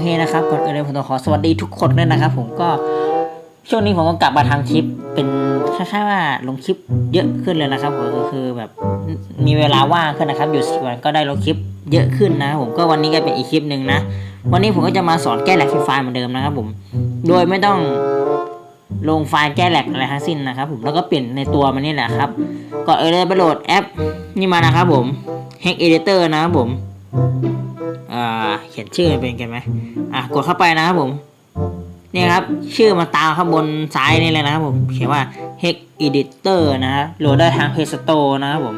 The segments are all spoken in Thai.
เคนะครับก่อนอื่นเลยผมต้องขอสวัสดีทุกคนด้วยนะครับ ผมก็ช่วงนี้ผมก็กลับมาทำคลิปเป็นคล้ายๆว่าลงคลิปเยอะขึ้นเลยนะครับผมก็คือแบบมีเวลาว่างขึ้นนะครับอยู่สิวันก็ได้ลงคลิปเยอะขึ้นนะผมก็วันนี้ก็เป็นอีกคลิปหนึ่งนะวันนี้ผมก็จะมาสอนแก้แหลกไฟล์เหมือนเดิมนะครับ ผม โดยไม่ต้องลงไฟล์แก้แหลกอะไรทั้งสิ้นนะครับ ผมแล้วก็เปลี่ยนในตัวมันนี่แหละครับก่อนอื่นเลยไปโหลดแอปนี่มานะครับผม Hack Editor นะครับผม อ่าเขียนชื่อเป็นกันไหมอะกดเข้าไปนะครับผมนี่ครับ ชื่อมาตามข้างบนซ้ายนี่เลยนะครับผมเขียนว่า Hex Editor นะฮะโหลดได้ทาง Play Store นะครับผม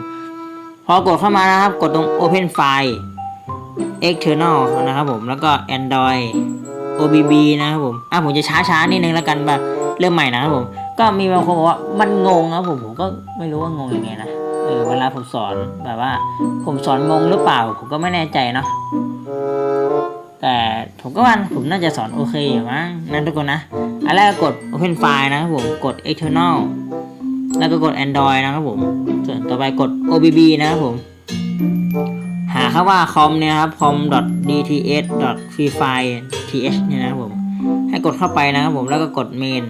พอกดเข้ามานะครับ กดตรง Open File External นะครับผมแล้วก็ Android OBB นะครับผมอะผมจะช้าๆนิดนึงแล้วกันแบบเริ่มใหม่นะครับผม ก็มีบางคนบอกว่ามันงงนะครับผมผมก็ไม่รู้ว่างงยังไงนะ เออเวลาผมสอนแบบว่า ผมสอนงงหรือเปล่า ผมก็ไม่แน่ใจเนาะแต่ผมก็ว่าผมน่าจะสอนโอเคอยู่มั้งนั่นทุกคนนะอันแรกกด Open File นะครับผมกด External แล้วก็กด Android นะครับผมส่วนต่อไปกด OBB นะครับผม หาคำว่า com เนี่ยครับ com.dts.freefile.th เนี่ยนะครับผม ให้กดเข้าไปนะครับผมแล้วก็กด main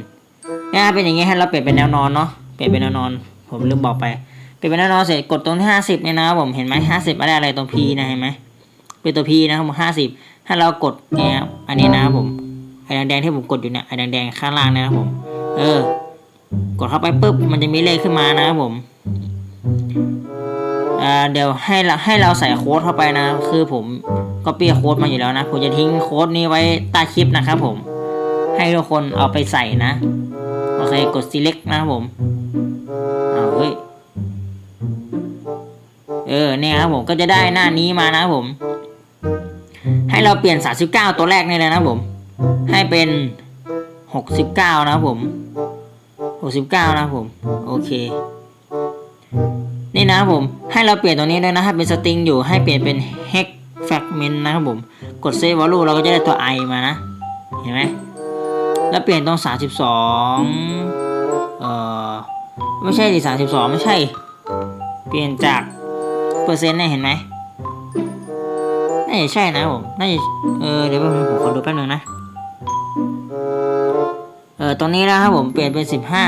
เนี่ยเป็นอย่างงี้ให้เราเปลี่ยนเป็นแนวนอนเนาะเปลี่ยนเป็นแนวนอน ผมลืมบอกไป ปลี่ยนเป็นแนวนอนเสร็จกดตรงที่ห้าสิบเนี่ยนะครับผมเห็นไหมห้าสิบอะไรอะไรตรง P นะเห็นไหมเป็นตัว P นะครับผมห้าสิบถ้าเรากดเนี่ยครับอันนี้นะครับผมไอ้แดงๆที่ผมกดอยู่เนี่ยไอ้แดงๆข้างล่างนะครับผม เออ กดเข้าไปปุ๊บมันจะมีเลขขึ้นมานะครับผมเดี๋ยวให้เราให้เราใส่โค้ดเข้าไปนะ คือผมก็เปียโค้ดมาอยู่แล้วนะ ผมจะทิ้งโค้ดนี้ไว้ใต้คลิปนะครับผม ให้ทุกคนเอาไปใส่นะ โอเค กด select นะครับผม เออเนี่ยครับผมก็จะได้หน้านี้มานะครับผม ให้เราเปลี่ยน 39 ตัวแรกนี่เลยนะครับผม ให้เป็น 69 นะครับผม 69 นะครับผม โอเค นี่นะครับผม ให้เราเปลี่ยนตัวนี้ด้วยนะให้เป็นสตริงอยู่ให้เปลี่ยนเป็น hex fragment นะครับผม กด save value เราก็จะได้ตัว i มานะ เห็นไหมแล้วเปลี่ยนตรง 32 เอ่อ ไม่ใช่ดิ32 ไม่ใช่ เปลี่ยนจาก เปอร์เซ็นต์เนี่ยเห็นไหมน่าจะใช่นะผมน่าจะเออเดี๋ยวผมขอดูแป๊บนึงนะ เออตรงนี้นะครับผมเปลี่ยนเป็นสิบห้า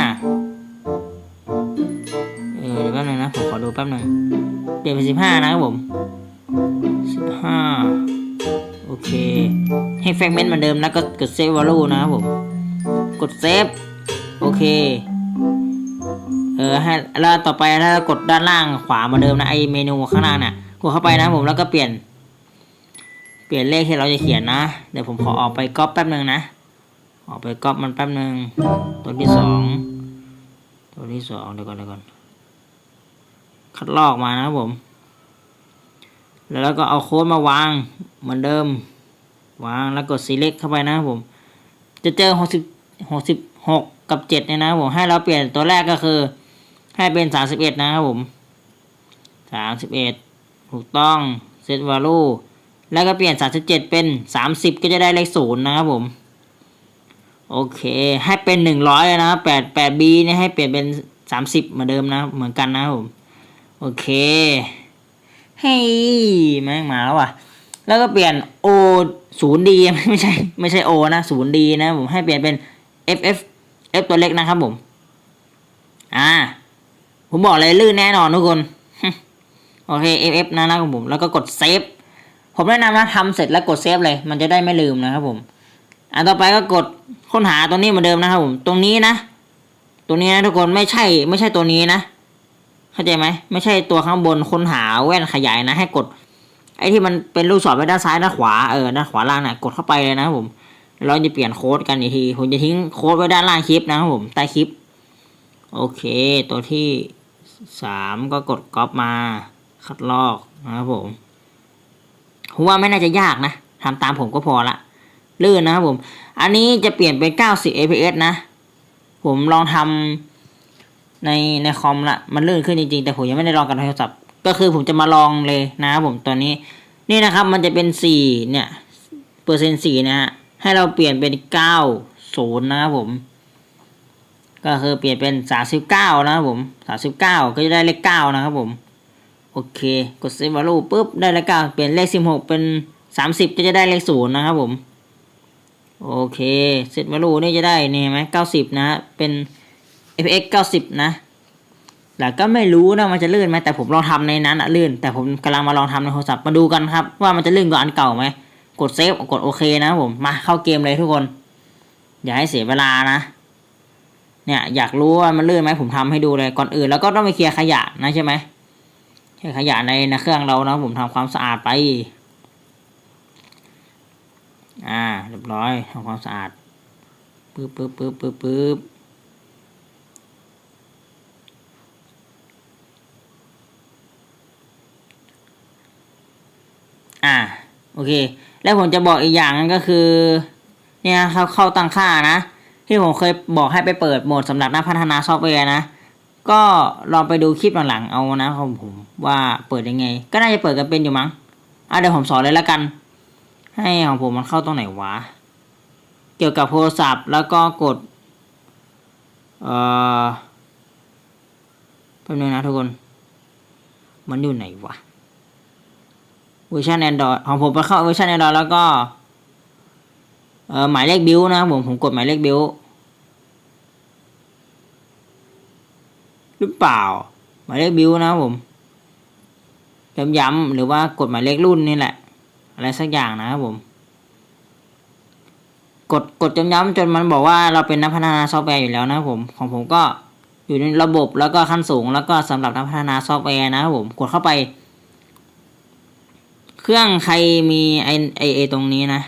เออเดี๋ยวแป๊บนึงนะผมขอดูแป๊บนึงเปลี่ยนเป็นสิบห้านะครับผมสิบห้าโอเค ให้แฟกเมนต์เหมือนเดิมนะก็กดเซฟวอลลุ่นะครับผม กดเซฟ โอเค เออให้แล้วต่อไปถ้ากดด้านล่างขวาเหมือนเดิมนะไอเมนูข้างล่างน่ะกดเข้าไปนะผมแล้วก็เปลี่ยน เปลี่ยนเลขที่เราจะเขียนนะเดี๋ยวผมขอออกไปก๊อปแป๊บหนึ่งนะออกไปก๊อปมันแป๊บหนึ่งตัวที่สองตัวที่สองเดี๋ยวก่อนเดี๋ยวก่อนคัดลอกมานะครับผม แล้วก็เอาโค้ดมาวางเหมือนเดิม วางแล้วกด select เข้าไปนะครับผม จะเจอหกสิบหกสิบหกกับเจ็ดเนี่ยนะผมให้เราเปลี่ยนตัวแรกก็คือ ให้เป็นสามสิบเอ็ดนะครับผมสามสิบเอ็ดถูกต้อง set value แล้วก็เปลี่ยน37เจ็ดเป็น30ก็จะได้เลขศูนย์นะครับผมโอเค ให้เป็น100เลยนะครับ8 8 b เนี่ยให้เปลี่ยนเป็น30เหมือนเดิมนะเหมือนกันนะครับผมโอเคเฮ้ยแม่งมาแล้วว่ะ แล้วก็เปลี่ยน o 0 d ไม่ใช่ไม่ใช่ o นะ0 d นะผมให้เปลี่ยนเป็น f f f ตัวเล็กนะครับผม อ่า ผมบอกเลยลื่นแน่นอนทุกคน โอเค f f นะนะครับผม แล้วก็กดเซฟ ผมแนะนำนะทำเสร็จแล้วกดเซฟเลย มันจะได้ไม่ลืมนะครับผม อันต่อไปก็กดค้นหาตัวนี้เหมือนเดิมนะครับผม ตรงนี้นะ ตัวนี้นะทุกคน ไม่ใช่ ไม่ใช่ตัวนี้นะ เข้าใจไหม ไม่ใช่ตัวข้างบนค้นหาแว่นขยายนะ ให้กด ไอ้ที่มันเป็นลูกศรไว้ด้านซ้ายด้านขวา เออ ด้านขวาล่างนะ่ะ กดเข้าไปเลยนะครับผม เราจะเปลี่ยนโค้ดกันอีกที ผมจะทิ้งโค้ดไว้ด้านล่างคลิปนะครับผม ใต้คลิป โอเค ตัวที่ สามก็กดก๊อปมา คัดลอกนะครับผมผมว่าไม่น่าจะยากนะทำตามผมก็พอละลื่นนะครับผม อันนี้จะเปลี่ยนเป็น 90 fps นะ ผมลองทำในในคอมละมันลื่นขึ้นจริงๆ แต่ผมยังไม่ได้ลองกับโทรศัพท์ ก็คือผมจะมาลองเลยนะครับผมตัวนี้ นี่นะครับมันจะเป็น 4 เนี่ย เปอร์เซ็นต์4นะฮะ ให้เราเปลี่ยนเป็น 90 นะครับผม ก็คือเปลี่ยนเป็น 39 นะครับผม 39 ก็จะได้เลข 9 นะครับผม โอเค กด save value ปุ๊บ ได้เลขเก้าเปลี่ยนเลขสิบหกเป็นสามสิบก็จะได้เลขศูนย์นะครับผม โอเคเซตมารูนี่จะได้นี่เห็นไหมเก้าสิบนะเป็น fx เก้าสิบนะแล้วก็ไม่รู้นะมันจะลื่นไหมแต่ผมลองทำในนั้นอะลื่น แต่ผมกำลังมาลองทำในโทรศัพท์มาดูกันครับ ว่ามันจะลื่นกว่าอันเก่าไหมกดเซฟกดโอเคนะผมมาเข้าเกมเลยทุกคน อย่าให้เสียเวลานะ เนี่ยอยากรู้ว่ามันลื่นไหมผมทำให้ดูเลยก่อนอื่น แล้วก็ต้องไปเคลียร์ขยะนะใช่ไหมเคลียร์ขยะในในเครื่องเรานะผมทำความสะอาดไป อ่าเรียบร้อยทำความสะอาดปึ๊บปึ๊บปึ๊บปึ๊บปึ๊บอ่าโอเค แล้วผมจะบอกอีกอย่างนึงก็คือ เนี่ยเขาเข้าตั้งค่านะ ที่ผมเคยบอกให้ไปเปิดโหมดสำหรับนักพัฒนาซอฟต์แวร์นะ ก็ลองไปดูคลิปหลังๆเอานะของผมว่าเปิดยังไง ก็น่าจะเปิดกันเป็นอยู่มั้งอะเดี๋ยวผมสอนเลยละกัน ให้ของผมมันเข้าตรงไหนวะ เกี่ยวกับโทรศัพท์แล้วก็กด เอ่อแป๊บนึงนะทุกคน มันอยู่ไหนวะเวอร์ชัน Android ของผมไปเข้าเวอร์ชัน Android แล้วก็ หมายเลขบิวนะผมผมกดหมายเลขบิวหรือเปล่า หมายเลขบิวนะผมย้ำๆหรือว่ากดหมายเลขรุ่นนี่แหละ อะไรสักอย่างนะครับผมกดกดย้ำจนมันบอกว่าเราเป็นนักพัฒนาซอฟต์แวร์อยู่แล้วนะครับผมของผมก็อยู่ในระบบแล้วก็ขั้นสูง แล้วก็สำหรับนักพัฒนาซอฟต์แวร์นะครับผมกดเข้าไป เครื่องใครมีไอไอตรงนี้นะ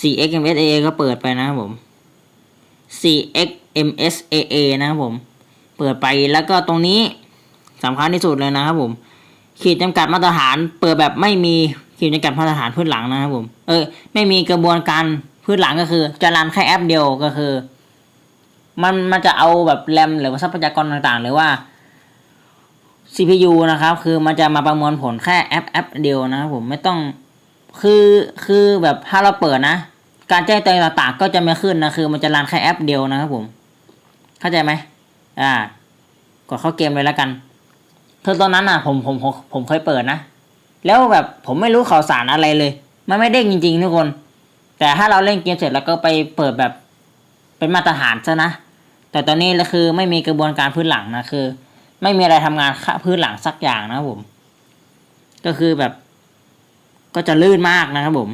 4xmsaa ก็เปิดไปนะครับผม 4xmsaa นะครับผม เปิดไปแล้วก็ตรงนี้สำคัญที่สุดเลยนะครับผม ขีดจำกัดมาตรฐานเปิดแบบไม่มีขีดจำกัดมาตรฐานพื้นหลังนะครับผม เออไม่มีกระบวนการพื้นหลังก็คือจะรันแค่แอปเดียวก็คือ มันมันจะเอาแบบแรมหรือว่าทรัพยากรต่างๆ หรือว่า CPU นะครับ คือมันจะมาประมวลผลแค่แอปแอปเดียวนะครับผมไม่ต้อง คือคือแบบถ้าเราเปิดนะ การแจ้งเตือนต่างๆก็จะไม่ขึ้นนะคือ มันจะรันแค่แอปเดียวนะครับผม เข้าใจไหมอ่ากดเข้าเกมเลยแล้วกันคือตอนนั้นอะ ผมผมผมผมเคยเปิดนะ แล้วแบบผมไม่รู้ข่าวสารอะไรเลย มันไม่เด้งจริงๆทุกคน แต่ถ้าเราเล่นเกมเสร็จแล้วก็ไปเปิดแบบ เป็นมาตรฐานซะนะ แต่ตอนนี้ก็คือไม่มีกระบวนการพื้นหลังนะคือ ไม่มีอะไรทำงานพื้นหลังสักอย่างนะผม ก็คือแบบ ก็จะลื่นมากนะครับผม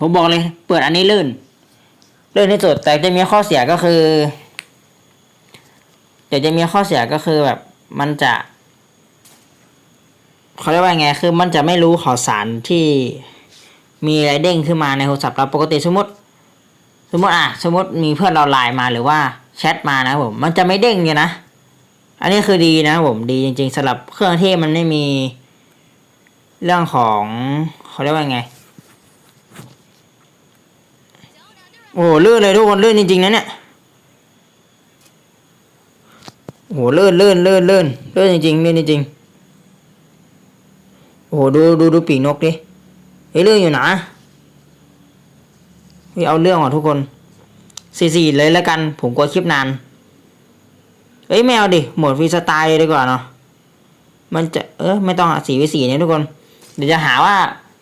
ผมบอกเลย เปิดอันนี้ลื่น ลื่นที่สุด แต่จะมีข้อเสียก็คือ เดี๋ยวจะมีข้อเสียก็คือแบบ มันจะเขาเรียกว่าไง คือมันจะไม่รู้ข่าวสารที่มีอะไรเด้งขึ้นมาในโทรศัพท์เราปกติสมมติ สมมติอะสมมติมีเพื่อนเราไลน์มาหรือว่าแชทมานะผมมันจะไม่เด้งเลยนะ อันนี้คือดีนะผมดีจริง ๆสำหรับเครื่องที่มันไม่มีเรื่องของ เขาเรียกว่าไง โอ้โหลื่นเลยทุกคนลื่นจริงๆนะเนี่ยโอ้โหลื่นลื่นลื่นลื่นลื่นจริงๆลื่นจริงโอ้โหดูดูดูปีกนกดิเฮ้ยลื่นอยู่นะเฮ้ยเอาเรื่องอะทุกคนสี่สี่เลยแล้วกัน ผมกลัวคลิปนานเอ้ยไม่เอาดิหมดฟรีสไตล์เลยดีกว่าเนาะมันจะเออไม่ต้องอะสี่วิสี่เนี่ยทุกคน เดี๋ยวจะหาว่า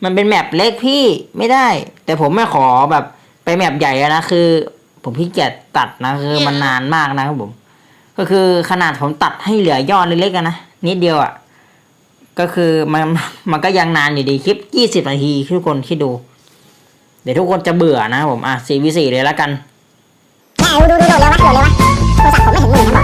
มันเป็นแมปเล็กพี่ไม่ได้ แต่ผมไม่ขอแบบไปแมปใหญ่อะนะคือ ผมพี่เกียจตัดนะคือมันนานมากนะครับผม ก็คือขนาดผมตัดให้เหลือยอดเล็กๆนะนิดเดียวอะก็คือมันมันก็ยังนานอยู่ดีคลิปยี่สิบนาทีทุกคนคิดดู เดี๋ยวทุกคนจะเบื่อนะผมอะสี่วิสี่เลยแล้วกันแม่ดูดูดูโหลดเร็ววะโหลดเร็ววะโทรศัพท์ผมไม่เห็นหมื่นนะบอก